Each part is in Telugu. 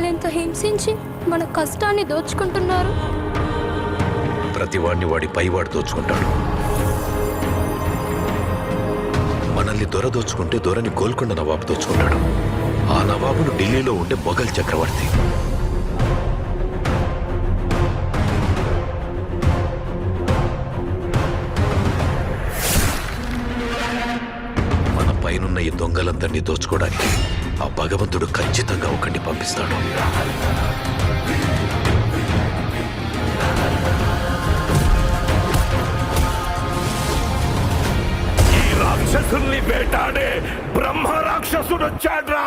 వాళ్ళెంత హింసించి మన కష్టాన్ని దోచుకుంటున్నారు? ప్రతివాడిని వాడి పైవాడు దోచుకుంటాడు. మనల్ని దొర దోచుకుంటే దొరని గోల్కొండ నవాబు దోచుకుంటాడు. ఆ నవాబును ఢిల్లీలో ఉండే మొఘల్ చక్రవర్తి. మన పైనున్న ఈ దొంగలందరినీ దోచుకోవడానికి ఆ భగవంతుడు ఖచ్చితంగా ఒకటి పంపిస్తాడు. ఈ రాక్షసుల్ని వేటాడే బ్రహ్మ రాక్షసుడు వచ్చాడ్రా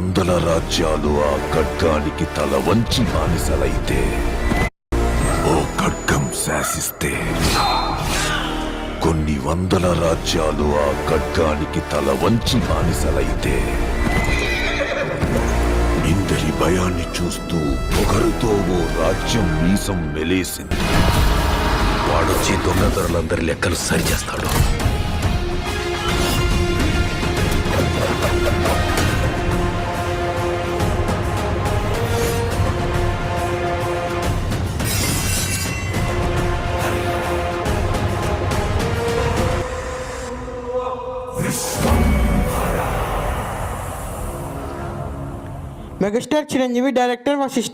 వందల రాజ్యాలు ఆ ఖడ్గానికి తల వంచి బానిసలైతే ఓ ఖడ్గం శాసిస్తే. కొన్ని వందల రాజ్యాలు ఆ ఖడ్గానికి తల వంచి బానిసలైతే. ఇందరి భయాన్ని చూస్తూ ఒకరితో ఓ రాజ్యం మీసం మెలేసింది. వాడొచ్చి దొంగ ధరలందరి లెక్కలు సరిచేస్తాడు. Megastar Chiranjeevi director Vashishtha